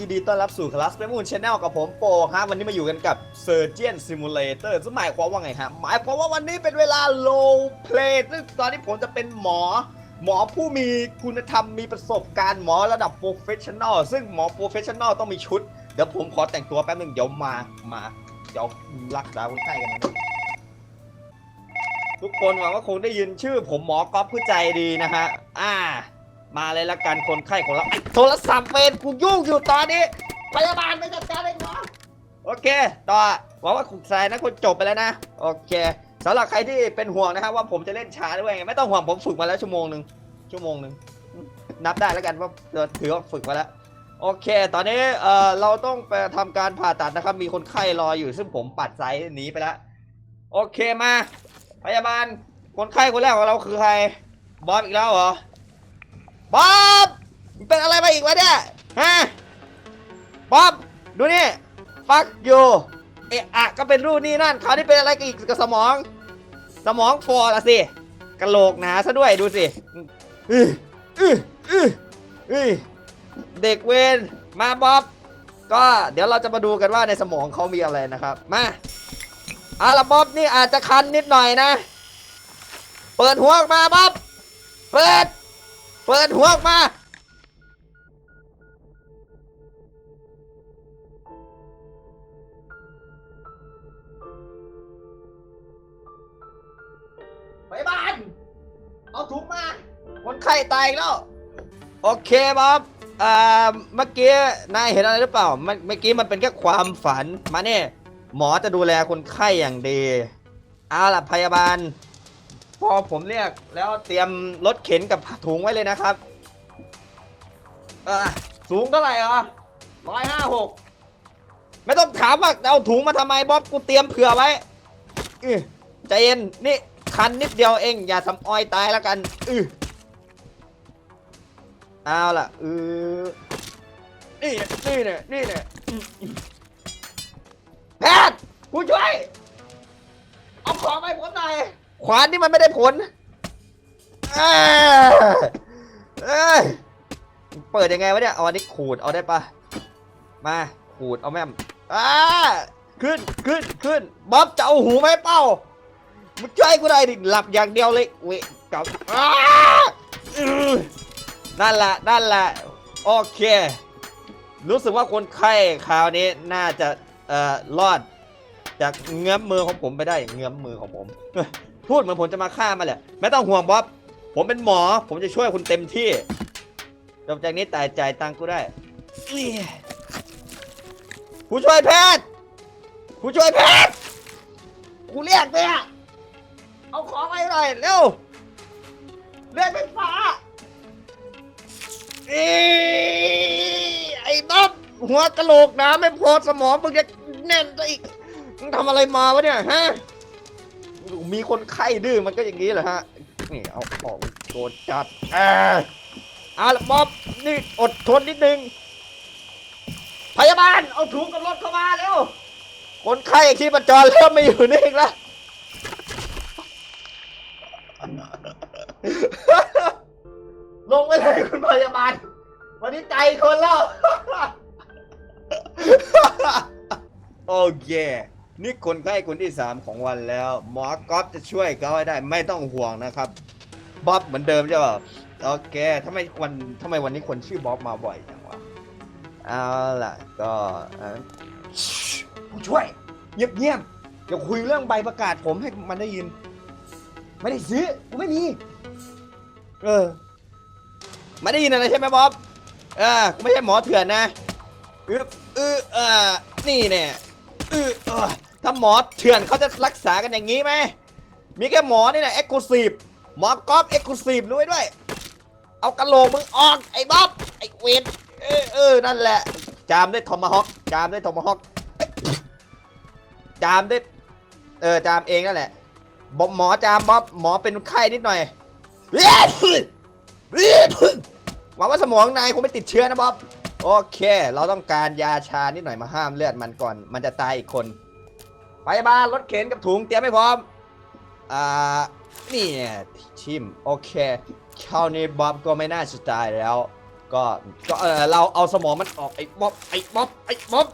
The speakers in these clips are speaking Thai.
ยินดีต้อนรับสู่คลาสเปมูนชาแนลกับผมโปฮะวันนี้มาอยู่กันกับ Surgeon Simulator ซึ่งหมายความว่าไงฮะ หมายความว่าวันนี้เป็นเวลา low play ซึ่งตอนนี้ผมจะเป็นหมอ หมอผู้มีคุณธรรมมีประสบการณ์หมอระดับ professional ซึ่งหมอ professional ต้องมีชุด เดี๋ยวผมขอแต่งตัวแป๊บนึงเดี๋ยวมา มา เดี๋ยวรักษาคนไข้กันนะทุกคนหวังว่าคงได้ยินชื่อ ผมหมอก๊อฟผู้ใจดีนะฮะ อ่า มาเลยละกันคนไข้ของเรา โทรศัพท์เฟนกูยุ่งอยู่ตอนนี้พยาบาลไปจัดการเลยหมอโอเค ต่อหวังว่าคุณสายนะคุณจบไปแล้วนะ โอเคสำหรับใครที่เป็นห่วงนะครับว่าผมจะเล่นช้าด้วยไงไม่ต้องห่วงผมฝึกมาแล้วชั่วโมงหนึ่งชั่วโมงหนึ่งนับได้แล้วกันว่าถือว่าฝึกมาแล้วโอเค ตอนนี้เอ่อเราต้องไปทำการผ่าตัดนะครับ มีคนไข้รออยู่ซึ่งผมปัดสายหนีไปแล้ว โอเคมา พยาบาลคนไข้คนแรกของเราคือใคร บอสอีกแล้วเหรอ บ๊อบมึงเป็นอะไรมาอีกวะเนี่ยฮะบ๊อบดูนี่ฟักอยู่เอะอะก็เป็นรูนี่นั่นคราวนี้เป็นอะไรกันอีกกับสมอง สมองฟอละสิกระโหลกหนาซะด้วยดูสิอื้ออื้ออื้ออื้อเด็กเวนมาบ๊อบก็เดี๋ยวเราจะมาดูกันว่าในสมองเขามีอะไรนะครับ มาอาละบ๊อบนี่อาจจะคันนิดหน่อยนะ เปิดหัวออกมาบ๊อบเปิด เปิดหัวออกมา ไปบ้าน เอาถุงมา คนไข้ตายอีกแล้ว โอเคบ๊อบอ่าเมื่อกี้นายเห็นอะไรหรือเปล่าเมื่อเมื่อกี้มันเป็นแค่ความฝัน มาเนี่ยหมอจะดูแลคนไข้อย่างดี เอาล่ะพยาบาล พอผมเรียกแล้วเตรียมรถเข็นกับถุงไว้เลยนะครับออสูงเท่าไหร่อะร้อยห้าหกไม่ต้องถามว่าเอาถุงมาทำไมบ๊อบกูเตรียมเผื่อไว้อือใจเย็นนี่คันนิดเดียวเองอย่าทำออยตายแล้วกันอือเอาล่ะเออนี่นี่เนี่ยนี่เนี่ยแพทย์ผู้ช่วยเอาของไปผมหน่อย ขวานนี่มันไม่ได้ผลเอ้ยเอ้ยเปิดยังไงวะเนี่ย เอาอันนี้ขูดเอาได้ปะมาขูดเอาแม่มอ่าขึ้นขึ้นขึ้นบ๊อบจะเอาหูไหมเป้ามึงช่วยกูได้ดิหลับอย่างเดียวเลยเวกับอ้าอื้อนั่นแหละนั่นแหละโอเค รู้สึกว่าคนไข้คราวนี้น่าจะเอ่อรอด จากเงื้อมมือของผมไปได้เงื้อมมือของผม พูดเหมือนผมจะมาฆ่ามาแหละ ไม่ต้องห่วงบ๊อบ ผมเป็นหมอ ผมจะช่วยคุณเต็มที่จบจากนี้ตายจ่ายตังค์กูได้ผู้ช่วยแพทย์ผู้ช่วยแพทย์กูเรียกเนี่ยเอาของไปหน่อยเร็วเรียกเป็นฟ้าอีไอ้บ๊อบหัวกะโหลกนะไม่พอสมองมึงจะแน่นซะอีกมึงทำอะไรมาวะเนี่ยฮะ มีคนไข้ดื้อมันก็อย่างนี้เหรอฮะ นี่เอาของโดนจัดอ่าอาละบ๊อบนี่อดทนนิดนึง พยาบาลเอาถุงกับรถเข้ามาเร็ว คนไข้ชีพจรเริ่มไม่อยู่นิ่งแล้ว ลงไปเลยคุณพยาบาล วันนี้ใจคนแล้ว โอเค นี่คนไข้คนที่ 3 ของวันแล้ว หมอก๊อฟจะช่วยเขาให้ได้ไม่ต้องห่วงนะครับบ๊อบเหมือนเดิมใช่ป่ะโอเคทำไมวันทำไมวันนี้คนชื่อบ๊อบมาบ่อยจังวะเอาล่ะก็ผู้ช่วยเงียบๆอย่าคุยเรื่องใบประกาศผมให้มันได้ยิน ไม่ได้ซื้อกูไม่มีเออไม่ได้ยินอะไรใช่ไหมบ๊อบเออกูไม่ใช่หมอเถื่อนนะอึบอึเออนี่เนี่ยอึเออ ถ้าหมอเถื่อนเขาจะรักษากันอย่างนี้ไหม มีแค่หมอนี่แหละเอ็กซ์คลูซีฟหมอกอฟเอ็กซ์คลูซีฟด้วยด้วย เอากระโหลกมึงออก ไอ้บ๊อบ ไอ้เวนเออเออ นั่นแหละ จามด้วยทอมมาฮอก จามด้วยทอมมาฮอก จามด้วยเออ จามเองนั่นแหละบอหมอจามบ๊อบ หมอเป็นไข้นิดหน่อยเฮ้ยเฮ้ยหวังว่าสมองนายคงไม่ติดเชื้อนะบ๊อบ โอเค เราต้องการยาชานิดหน่อยมาห้ามเลือดมันก่อน มันจะตายอีกคน ไปบ้ารถเข็นกับถุงเตรียมให้พร้อม อ่า นี่ชิมโอเคคราวนี้บ๊อบก็ไม่น่าจะตายแล้ว ก็ก็เออเราเอาสมองมันออกไอ้บ๊อบไอ้บ๊อบไอ้บ๊อบ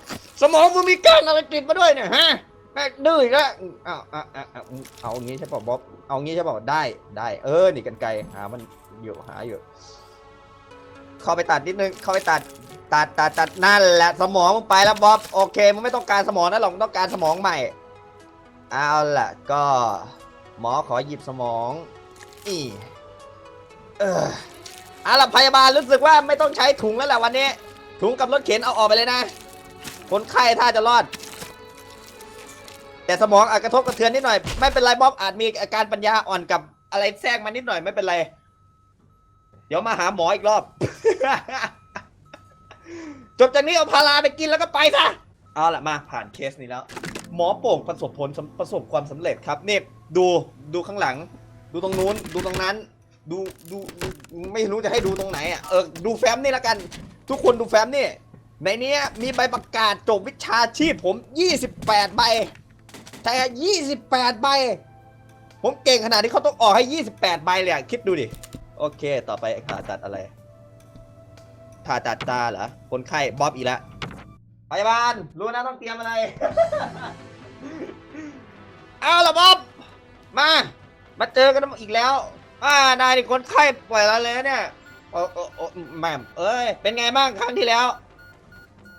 สมองมึงมีก้านอะไรติดมาด้วยเนี่ยฮะแม่ดื้ออีกแล้วอ้าวอ้าวอ้าวอ้าเอาอย่างงี้ใช่ป่ะบ๊อบเอางี้ใช่ป่ะได้ได้เออนี่กันไกลหามันอยู่หาอยู่เข้าไปตัดนิดนึงเข้าไปตัดตัดตัดตัดนั่นแหละสมองมึงไปแล้วบ๊อบโอเคมึงไม่ต้องการสมองนะหรอกมึงต้องการสมองใหม่ เอาล่ะก็หมอขอหยิบสมองอีเออเอาล่ะพยาบาลรู้สึกว่าไม่ต้องใช้ถุงแล้วแหละวันนี้ ถุงกับรถเข็นเอาออกไปเลยนะ คนไข้ถ้าจะรอด แต่สมองอาจกระทบกระเทือนนิดหน่อย ไม่เป็นไรบ๊อบอาจมีอาการปัญญาอ่อนกับอะไรแทรกมานิดหน่อยไม่เป็นไร เดี๋ยวมาหาหมออีกรอบ จบจากนี้เอาพาราไปกินแล้วก็ไปซะ เอาละมาผ่านเคสนี้แล้ว หมอโป่งประสบผลประสบความสำเร็จครับเนี่ยดูดูข้างหลัง ดูตรงนู้น ดูตรงนั้น ดูดูไม่รู้จะให้ดูตรงไหนอะเออดูแฟ้มนี่ละกัน ทุกคนดูแฟ้มนี่ในนี้มีใบประกาศจบวิชาชีพผม 28 ใบใช่28 ใบ ผมเก่งขนาดที่เขาต้องออกให้ 28 ใบเลยอะคิดดูดิ โอเค ต่อไปผ่าตัดอะไรผ่าตัดตาเหรอ คนไข้บ๊อบอีกแล้ว พยาบาลรู้นะต้องเตรียมอะไร เอาละบ๊อบมา มาเจอกันอีกแล้ว อ่านายนี่คนไข้ปล่อยแล้วเลยเนี่ย โอ้โอ้โอ้แม่มเอ้ย เป็นไงบ้างครั้งที่แล้ว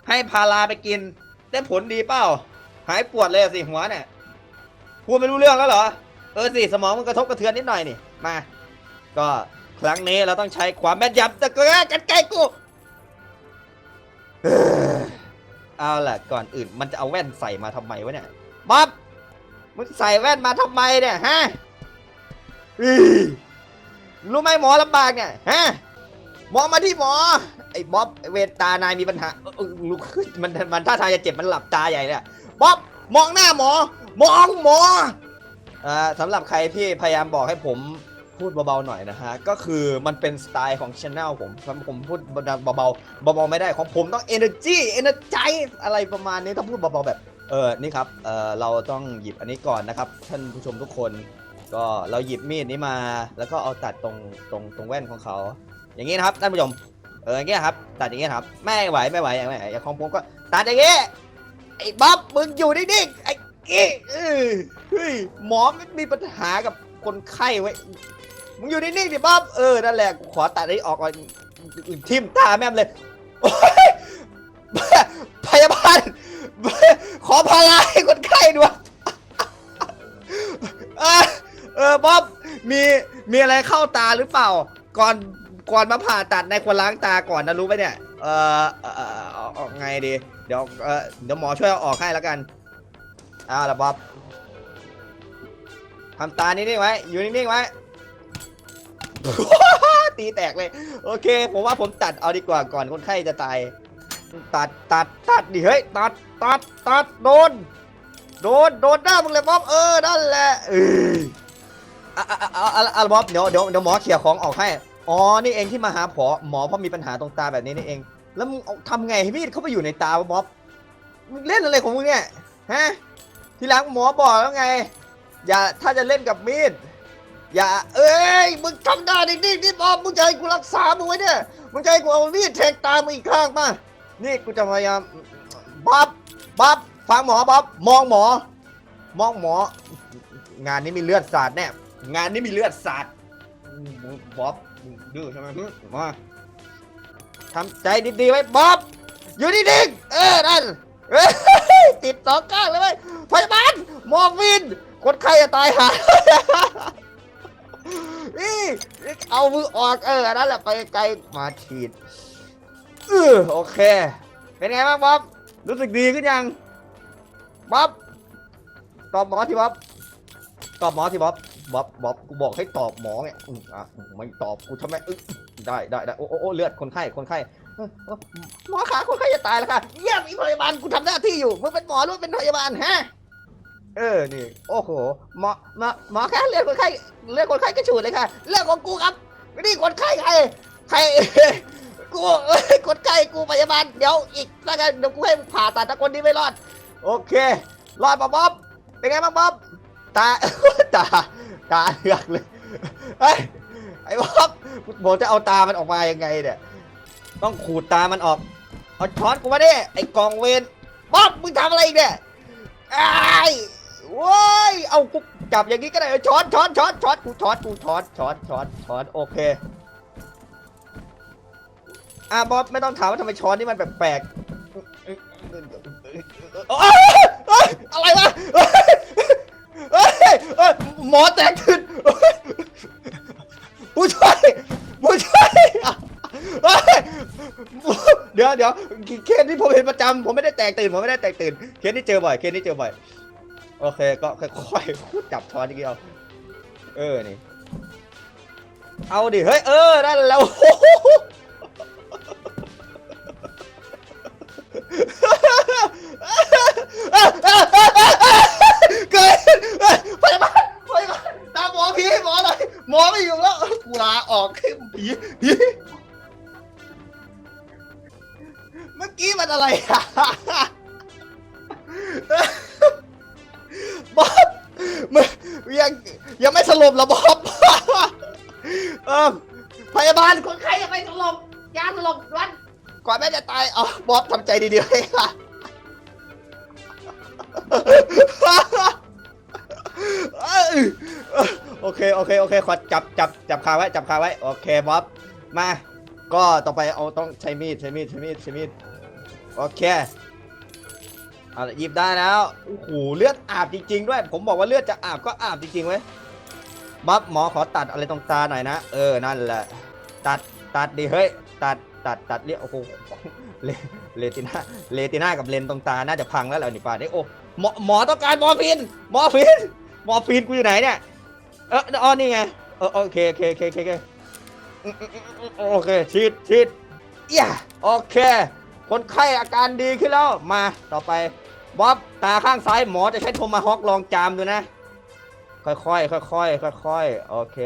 ให้พาราไปกิน ได้ผลดีเปล่า หายปวดเลยสิหัวเนี่ยพูดไม่รู้เรื่องแล้วเหรอ เออสิสมองมันกระทบกระเทือนนิดหน่อยนี่ มา ก็ครั้งนี้เราต้องใช้ความแม่นยำตะเกียกันไกลกู เอาล่ะก่อนอื่นมันจะเอาแว่นใส่มาทำไมวะเนี่ยบ๊อบมึงใส่แว่นมาทำไมเนี่ยฮะอีรู้ไหมหมอลำบากเนี่ยฮะหมอมาที่หมอ ไอ้บ๊อบไอ้เวรตานายมีปัญหาเออลุกขึ้นมันมันท่าทางจะเจ็บมันหลับตาใหญ่เนี่ยบ๊อบมองหน้าหมอ มองหมออ่าสำหรับใครที่พยายามบอกให้ผม พูดเบาๆหน่อยนะฮะ ก็คือมันเป็นสไตล์ของช anel ผมผมผมพูดเบาๆเบาๆไม่ได้ของผมต้อง energy energize อะไรประมาณนี้ต้องพูดเบาๆแบบเออนี่ครับเออเราต้องหยิบอันนี้ก่อนนะครับ ท่านผู้ชมทุกคน ก็เราหยิบมีดนี้มา แล้วก็เอาตัดตรงตรงตรงแว่นของเขา อย่างนี้นะครับท่านผู้ชมเอออย่างเงี้ยครับ ตัดอย่างเงี้ยครับไม่ไหวไม่ไหวไม่ไหวอย่างของผมก็ตัดอย่างเงี้ยไอ้บ๊อบมึงอยู่นิ่งๆไอ้เออเฮ้ยหมอไม่มีปัญหากับคนไข้ไว้ มึงอยู่นิ่งๆดิบ๊อบเออนั่นแหละกูขอตัดนี้ออกก่อนทิ่มตาแม่มเลยโอ๊ยพยาบาลขอพาราให้คนไข้ด้วยเออบ๊อบมีมีอะไรเข้าตาหรือเปล่า ก่อนก่อนมาผ่าตัดในายควรล้างตาก่อนนะรู้ไหมเนี่ยเออเออเออเอาเอาไงดีเดี๋ยวเออเดี๋ยวหมอช่วยเอาออกให้แล้วกันเอาละบ๊อบทำตานิ่งๆไว้อยู่นิ่งๆไว้ ตีแตกเลย โอเค ผมว่าผมตัดเอาดีกว่าก่อนคนไข้จะตาย ตัดตัดตัดดิเฮ้ยตัดตัดตัดโดน โดนโดนหน้ามึงเลยบ๊อบเออนั่นแหละเอออะอะอะอะอะบ๊อบเดี๋ยวเดี๋ยวเดี๋ยวหมอเขี่ยของออกให้อ๋อนี่เองที่มาหาผอหมอเพราะมีปัญหาตรงตาแบบนี้นี่เอง แล้วมึงเอาทำไงให้มีดเข้าไปอยู่ในตาบ๊อบมึงเล่นอะไรของมึงเนี่ยฮะทีหลังหมอบอกแล้วไง อย่าถ้าจะเล่นกับมีด อย่าเอ้ยมึงทำได้ดิดิบอบมึงจะให้กูรักษามึงไว้เนี่ยมึงจะให้กูเอามีดแทงตามึงอีกข้างมานี่กูจะพยายามบ๊อบบ๊อบฟังหมอบ๊อบมองหมอ มองหมอ งานนี้มีเลือดสาดแน่งานนี้มีเลือดสาดบ๊อบดื้อใช่ไหมมาทำใจดีๆไว้บ๊อบอยู่นิ่งๆเออนั่นติดสองก้างเลยเว้ยพยาบาลมองวินคนไข้จะตายหา อีเอามือออกเออนั่นแหละไปไกลมาฉีดเออโอเค เป็นไงบ้างบ๊อบรู้สึกดีขึ้นยังบ๊อบตอบหมอที่บ๊อบตอบหมอที่บ๊อบบ๊อบบ๊อบกูบอกให้ตอบหมอไงอืมอะไม่ตอบกูทำไมอึ๊ได้ได้ได้โอ้โอ้โอ้เลือดคนไข้คนไข้หมอขาคนไข้จะตายแล้วค่ะเยี่ยมอีพยาบาลกูทำหน้าที่อยู่มึงเป็นหมอหรือเป็นพยาบาลฮะ เออ นี่ โอ้โห หมอ หมอหมอคะเลือดคนไข้เลือดคนไข้กระฉูดเลยค่ะ เลือดของกูครับ นี่คนไข้ใคร ใคร กูเอ้ยคนไข้กูพยาบาล เดี๋ยวอีกแล้วกันเดี๋ยวกูให้ผ่าตัดถ้าคนนี้ไม่รอด โอเค รอดป่ะบ๊อบ เป็นไงบ้างบ๊อบ ตา ตา ตาเหลือกเลยเฮ้ย ไอ้บ๊อบผมจะเอาตา มันออกมายังไงเนี่ย ต้องขูดตา มันออก เอาช้อนกูมาดิ ไอ้กองเวนบ๊อบ มึงทำอะไรอีกเนี่ยไอ้ ว้ยเอากูจับอย่างนี้ก็ได้ช้อนช้อนช้อนช้อนกูช้อนกูช้อนช้อนช้อนช้อนโอเคอะบ๊อบไม่ต้องถามว่าทำไมช้อนนี่มันแปลกๆโอ๊ยเอ้ยอะไรวะหมอแตกขึ้นผู้ช่วยผู้ช่วยเอ้ยเดี๋ยวเดี๋ยวเคสที่ผมเห็นประจำผมไม่ได้แตกตื่นผมไม่ได้แตกตื่นเคสที่เจอบ่อยเคสที่เจอบ่อย โอเคก็ค่อยๆจับช้อนทีเดียว เออนี่ เอาดิ เฮ้ย เออนั่นแล้วเกิดพยาบาลพยาบาลตามหมอผีหมอหน่อยหมอไม่อยู่แล้วกูลาออกให้ผีผีเมื่อกี้มันอะไรอะ บ๊อบมึงยังยังไม่สลบเหรอบ๊อบเออพยาบาลคนไข้ยังไม่สลบยาสลบวันก่อนแม่จะตายเอาบ๊อบทำใจดีๆให้ค่ะโอเคโอเคโอเคขอจับจับจับคาไว้จับคาไว้โอเคบ๊อบมา ก็ต่อไปเอาต้องใช้มีดใช้มีดใช้มีดใช้มีดโอเค เอาละหยิบได้แล้วโอ้โหเลือดอาบจริง ๆ ด้วย ผมบอกว่าเลือดจะอาบก็อาบจริงๆเว้ยบ๊อบหมอขอตัดอะไรตรงตาหน่อยนะ เออ นั่นแหละ ตัด ตัดดิ เฮ้ย ตัด ตัด ตัดเรียกโอ้โห เลเลติน่า เลติน่ากับเลนตรงตา น่าจะพังแล้วแหละนี่ป่าได้โอ้ หมอ หมอต้องการมอฟิน มอฟิน มอฟินกูอยู่ไหนเนี่ย เอออ๋อนี่ไง เออโอเคโอเคโอเคโอเคโอเคอืมอืมอืมอืมโอเคฉีดฉีดเอียโอเค คนไข้อาการดีขึ้นแล้ว มา ต่อไป บ๊อบตาข้างซ้ายหมอจะใช้โทมาฮอกลองจามดูนะ ค่อยๆค่อยๆค่อยๆโอเค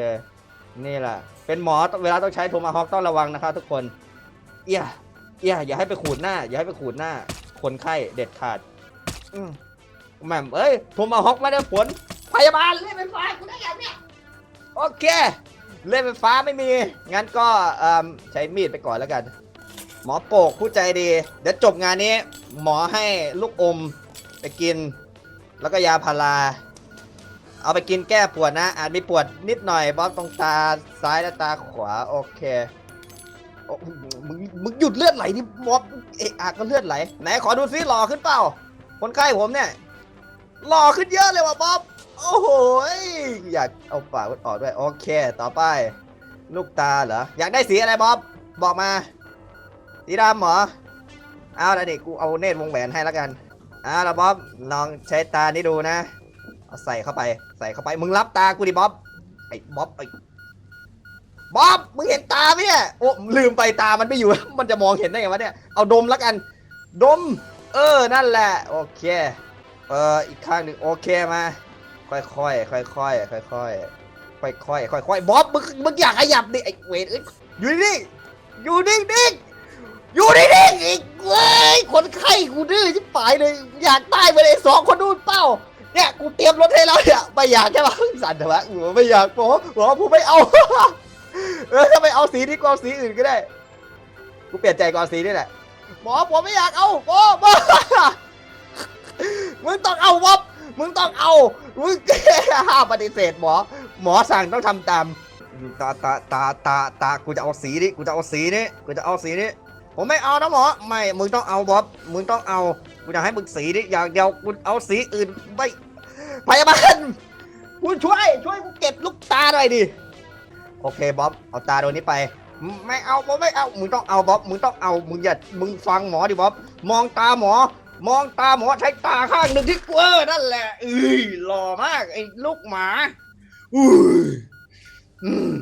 นี่แหละ เป็นหมอเวลาต้องใช้โทมาฮอกต้องระวังนะครับทุกคน เอียเอียอย่าให้ไปขูดหน้า อย่าให้ไปขูดหน้า คนไข้เด็ดขาด อืมแหม่มเอ้ยโทมาฮอกไม่ได้ผล พยาบาลเล่นไฟฟ้ากูได้ยังเนี่ยโอเค เล่นไฟฟ้าไม่มี งั้นก็เอิ่มใช้มีดไปก่อนแล้วกัน หมอโปกผู้ใจดี เดี๋ยวจบงานนี้ หมอให้ลูกอม ไปกิน แล้วก็ยาพารา เอาไปกินแก้ปวดนะ อาจมีปวดนิดหน่อยบ๊อบตรงตาซ้ายและตาขวา โอเคโอ้มึงมึงหยุดเลือดไหลดิบ๊อบเอะอะก็เลือดไหล ไหนขอดูซิหล่อขึ้นเปล่า คนไข้ผมเนี่ย หล่อขึ้นเยอะเลยว่ะบ๊อบ โอ้โหยอยากเอาปากมันออกด้วย โอเค ต่อไป ลูกตาเหรอ อยากได้สีอะไรบ๊อบ บอกมา สีดำเหรอ เอาละเด็กกูเอาเนตรวงแหวนให้แล้วกัน อ่าละบ๊อบลองใช้ตานี่ดูนะเอาใส่เข้าไปใส่เข้าไปมึงรับตากูดิบ๊อบไอ้บ๊อบไอ้บ๊อบมึงเห็นตาไหมเนี่ยโอ้ลืมไปตามันไม่อยู่ มันจะมองเห็นได้ไงวะเนี่ยเอาดมล้วกัน ดม เออนั่นแหละโอเคเอออีกข้างหนึ่งโอเคมาค่อยๆค่อยๆค่อยๆค่อยๆค่อยๆค่อยๆบ๊อบมึงมึงอยากขยับดิไอ้เวทอยู่นิ่อยู่นิ่งๆ อยู่ในิ่งๆอีกเว้ยคนไข้กูดื้อชิบหายเลยอยากตายไปเลยสองคนนู่นเป้าเนี่ยกูเตรียมรถให้แล้วเนี่ยไม่อยากใช่ปะสั่นเถอะวะไม่อยากหมอหมอผมไม่เอาเออถ้าไม่เอาสีนี้ก็เอาสีอื่นก็ได้กูเปลี่ยนใจก่อนสีนี่แหละหมอผมไม่อยากเอาหมอหมอมึงต้องเอาวบมึงต้องเอามึงห้าปฏิเสธหมอ หมอสั่งต้องทำตามตาตาตาตาตากูจะเอาสีนี้กูจะเอาสีนี้กูจะเอาสีนี้ ผมไม่เอานะหมอ ไม่ มึงต้องเอาบ๊อบ มึงต้องเอา กูจะให้มึงสีนี้อย่างเดียว กูเอาสีอื่นไม่พยาบาลคุณช่วย ช่วยกูเก็บลูกตาหน่อยดิ โอเคบ๊อบ เอาตาตัวนี้ไป ไม่เอาผมไม่เอา มึงต้องเอาบ๊อบ มึงต้องเอา มึงอย่า มึงฟังหมอดิบ๊อบ มองตาหมอ มองตาหมอใช้ตาข้างหนึ่งที่เออนั่นแหละอ้ยหล่อมากไอ้ลูกหมาอุ้ยอืม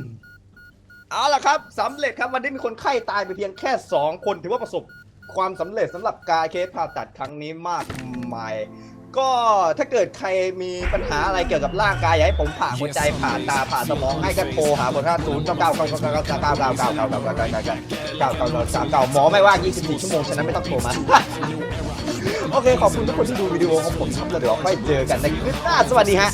เอาล่ะครับสำเร็จครับวันนี้มีคนไข้ตายไปเพียงแค่ 2 คนถือว่าประสบความสำเร็จสำหรับการเคสผ่าตัดครั้งนี้มากมาย ก็ถ้าเกิดใครมีปัญหาอะไรเกี่ยวกับร่างกายอยากให้ผมผ่าหัวใจผ่าตาผ่าสมองให้ก็โทรหาบนห้าศูนย์เก้าเก้าเก้าเก้าเก้าเก้าเก้าเก้าเก้าเก้าเก้าเก้าเก้าเก้าเก้าเก้าเก้าเก้าเก้าหมอไม่ว่า24ชั่วโมงฉะนั้นไม่ต้องโทรมาโอเคขอบคุณทุกคนที่ดูวิดีโอของผมครับแล้วเดี๋ยวค่อยเจอกันในคลิปหน้าสวัสดีฮะ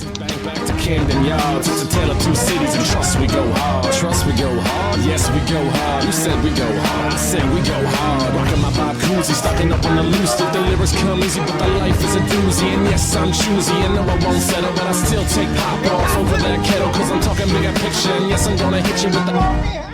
Camden Yards, it's a tale of two cities, and trust we go hard. Trust we go hard. Yes, we go hard. You said we go hard. I said we go hard. Rocking my Bob Cousy, stocking up on the loose. The lyrics come easy, but the life is a doozy. And yes, I'm choosy. And no, I won't settle, but I still take pop off over that kettle. Cause I'm talking bigger picture. And yes, I'm gonna hit you with the.